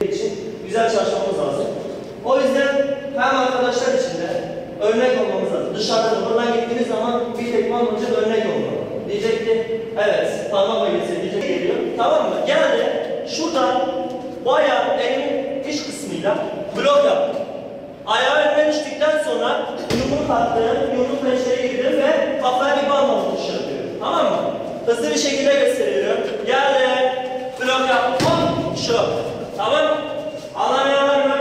için güzel çalışmamız lazım. O yüzden hem arkadaşlar için de örnek olmamız lazım. Dışarıda da buradan gittiğiniz zaman bir tekme alınca örnek olmalı. Diyecek ki evet parmakla geçsin diyecek geliyor. Tamam mı? Geldi şuradan bayağı elimin iç kısmıyla blok yaptım. Ayağı önüme düştükten sonra yumruk attım, yumruk peşleri girdim ve kafaya bir bal olmuş yapıyorum. Tamam mı? Hızlı bir şekilde gösteriyorum. Geldi, blok yaptım, hop, şu. Tamam mı? Anlamayanlar mı?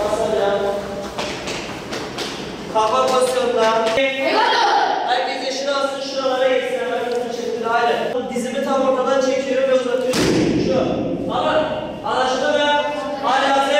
Basar ya. Kafa pozisyonda. Herkes yeşil alsın, şuralara geçsin hemen hızlı bir şekilde. Haydi. Dizimi tam ortadan çekiyorum ve uzatıyorum. Şu. Tamam. Anlaşıldı mı? Hadi hazır.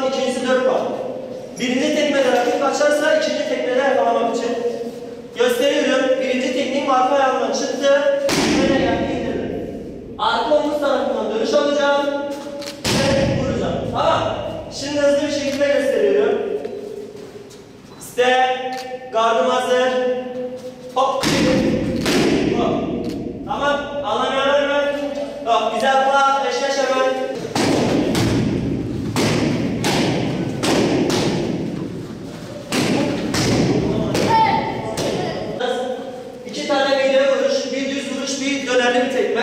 Birincisi 2 puan, ikincisi 4 puan. Birinci tekmede rakip kaçarsa ikinci tekmede yakalamak için. Gösteriyorum. Birinci tekniğim arka ayağımdan çıktı. Böyle geldi indirdim. Arka omuz tarafından dönüş alacağım. Ve vuracağım. Tamam. Şimdi hızlı bir şekilde gösteriyorum. Step. Gardım hazır. Hop. Hop. Tamam. Anlamıyorlar mı? Yok. Güzel pas. Eşleş hemen. Tane mideye vuruş, bir düz vuruş, bir dönerli bir tekme.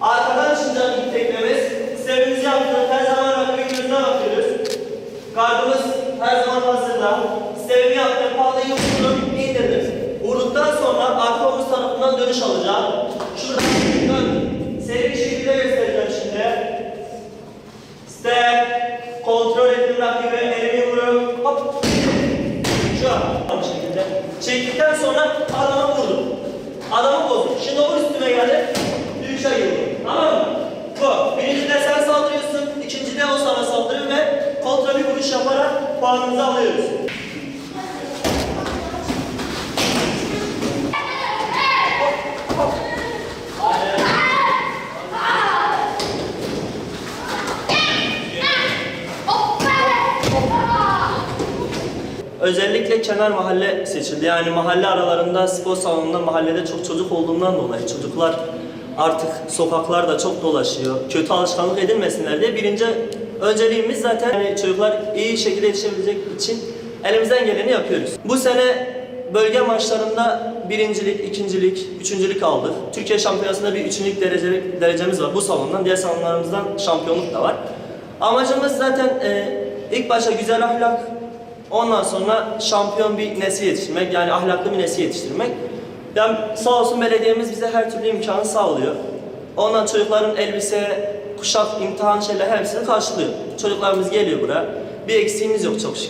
Arkadan çıkacak ilk tekmemiz. Sevimizi yaptık, her zaman rakibin gözüne bakıyoruz. Gardımız her zaman hazırda. Sevimi yaptım, pallayı vurdum, indirdim. Vurduktan sonra arka omuz tarafından dönüş alacağım. Şuradan dön. Seri bir şekilde göstereceğim şimdi. Step, kontrol ettim rakibi, elimi vuruyorum, hop. Şu an bu şekilde. Çektikten sonra adamı. Adamı bozdum. Şimdi o üstüme geldi. Dövüşe girdim. Tamam mı? Bu. Birincide sen saldırıyorsun. ikincide o sana saldırıyor ve kontra bir vuruş yaparak puanımızı alıyoruz. Özellikle kenar mahalle seçildi. Yani mahalle aralarında spor salonunda mahallede çok çocuk olduğundan dolayı çocuklar artık sokaklarda çok dolaşıyor. Kötü alışkanlık edinmesinler diye birinci önceliğimiz zaten yani çocuklar iyi şekilde yetişebilecek için elimizden geleni yapıyoruz. Bu sene bölge maçlarında birincilik, ikincilik, üçüncülük aldık. Türkiye şampiyonasında bir üçüncülük derece, derecemiz var bu salondan. Diğer salonlarımızdan şampiyonluk da var. Amacımız zaten e, ilk başta güzel ahlak, Ondan sonra şampiyon bir nesil yetiştirmek, yani ahlaklı bir nesil yetiştirmek. Yani sağ olsun belediyemiz bize her türlü imkanı sağlıyor. Ondan çocukların elbise, kuşak, imtihan şeyler hepsini karşılıyor. Çocuklarımız geliyor buraya. Bir eksiğimiz yok çok şükür.